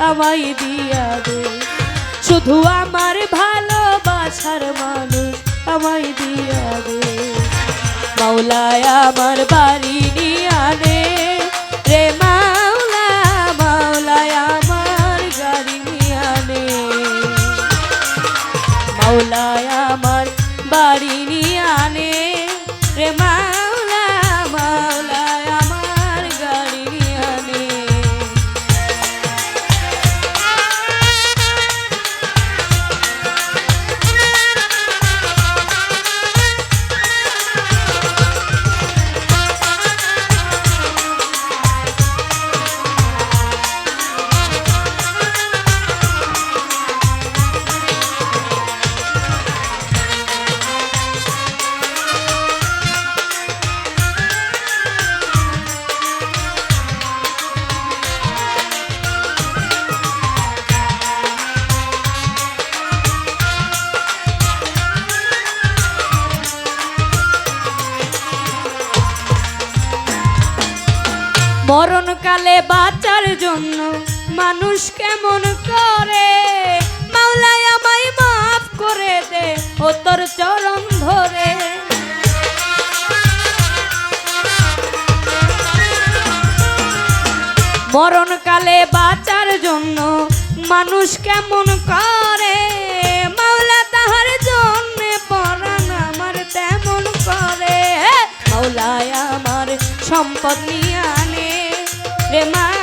আমায় দিয়া দে। শুধু আমার ভালোবাসার মানুষ আমায় দিয়া দে। মাওলায় আমার বাড়ি নিয়া জন্য মানুষ কেমন করে? মাওলায় আমায় মাফ করে দে ও তোর চরণ ধরে। মরণকালে বাঁচার জন্য মানুষ কেমন করে? মাওলা তাহার জন্য পরাণ আমার তেমন করে। মাওলায় আমার সম্পদ নিয়ে আনে। রে মাওলা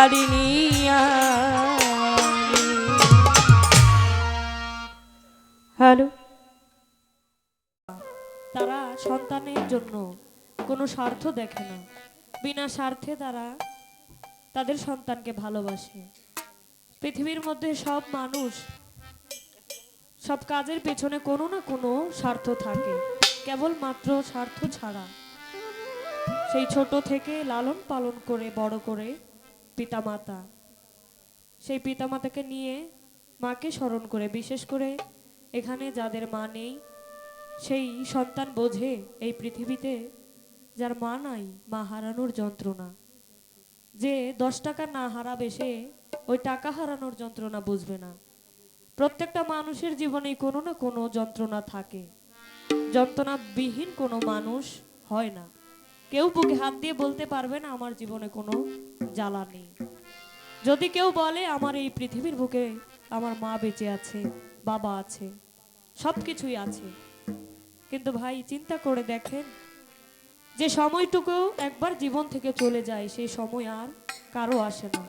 গাড়ি নিয়ে হ্যালো। তারা সন্তানের জন্য কোনো স্বার্থ দেখে না। বিনা স্বার্থে তারা তাদের সন্তানকে ভালোবাসে। পৃথিবীর মধ্যে সব মানুষ সব কাজের পেছনে কোনো না কোনো স্বার্থ থাকে। কেবলমাত্র স্বার্থ ছাড়া। সেই ছোট থেকে লালন পালন করে বড় করে পিতামাতা। সেই পিতামাতাকে নিয়ে মাকে স্মরণ করে, বিশেষ করে এখানে যাদের মা নেই, সেই সন্তান বোঝে এই পৃথিবীতে যার মা নাই, মা হারানোর যন্ত্রণা। যে দশ টাকা না হারাবে সে ওই টাকা হারানোর যন্ত্রণা বুঝবে না। প্রত্যেকটা মানুষের জীবনে কোনো না কোনো যন্ত্রণা থাকে। যন্ত্রণাবিহীন কোনো মানুষ হয় না। কেউ বুকে হাত দিয়ে বলতে পারবে না, আমার জীবনে কোনো জ্বালা নেই। যদি কেউ বলে, আমার এই পৃথিবীর বুকে আমার মা বেঁচে আছে, বাবা আছে সব কিছুই আছে। কিন্তু ভাই, চিন্তা করে দেখেন, যে সময়টুকু একবার জীবন থেকে চলে যায়, সেই সময় আর কারও আসে না।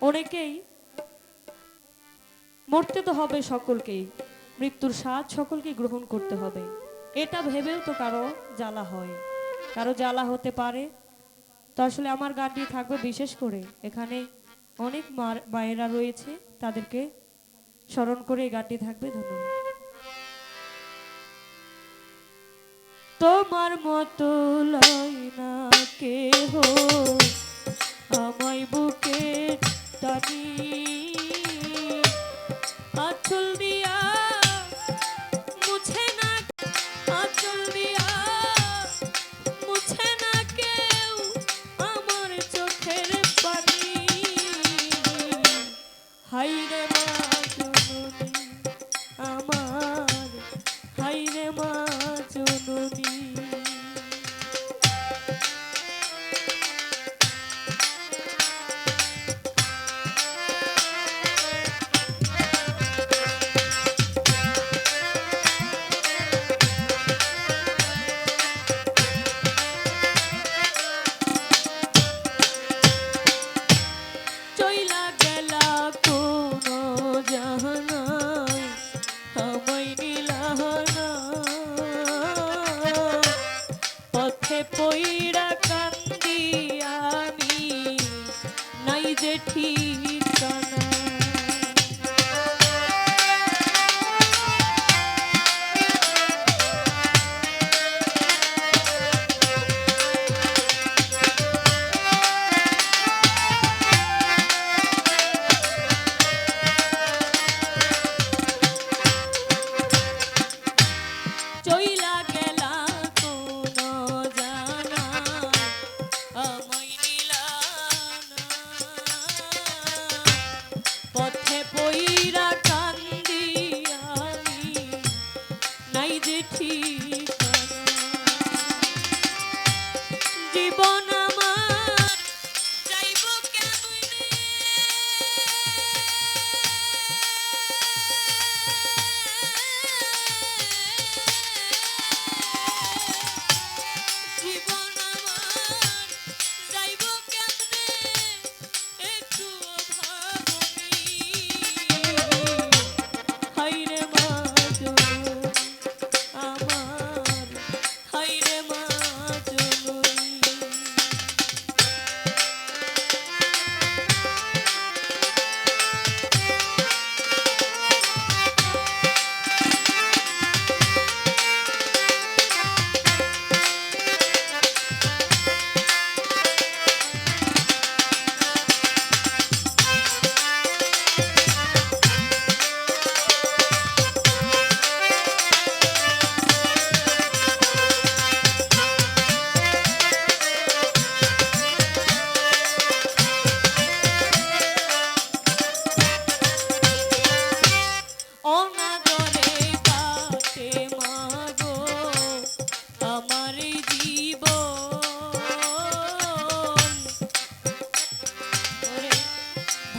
অনেকেই মরতে তো হবে সকলকেই, মৃত্যুর স্বাদ সকলকে গ্রহণ করতে হবে। এটা ভেবেও তো কারও জ্বালা হয়। কারও জ্বালা হতে পারে। তো আসলে আমার গানটি থাকবে বিশেষ করে এখানে অনেক মায়েরা রয়েছে, তাদেরকে স্মরণ করে এই গানটি থাকবে। ধন্যবাদ। তোমার মতো লয় না কেহ, আমায় বুকে টানি। আঁচল হারা পথে পইরা কান্দি আমি নাই যে ঠিকানা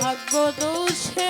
ভাগ্য দোষে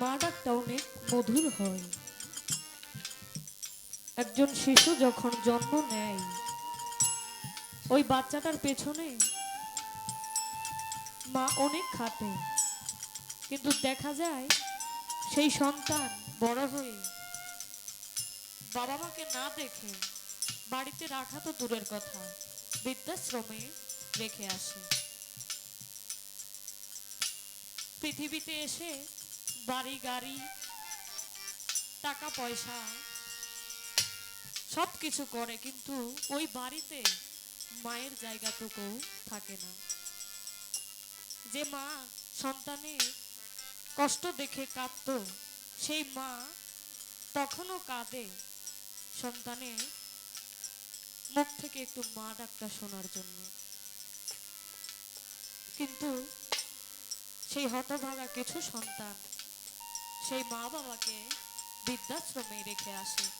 মা অনেক মধুর হয়। একজন শিশু যখন জন্ম নেয়, ওই বাচ্চাটার পেছনে মা অনেক খাটে। কিন্তু দেখা যায়, সেই সন্তান বড় হয়ে বাবা মাকে না দেখে বাড়িতে রাখা তো দূরের কথা, বৃদ্ধাশ্রমে রেখে আসে। পৃথিবীতে এসে বাড়ি, গাড়ি, টাকা, পয়সা সব কিছু করে, কিন্তু ওই বাড়িতে মায়ের জায়গাটুকু থাকে না। যে মা সন্তানের কষ্ট দেখে কাঁদতো, সেই মা তখনও কাঁদে সন্তানের মুখ থেকে একটু মা ডাকটা শোনার জন্য। কিন্তু সেই হতভাগা কিছু সন্তান সেই মা বাবাকে বৃদ্ধাশ্রমে রেখে আসে।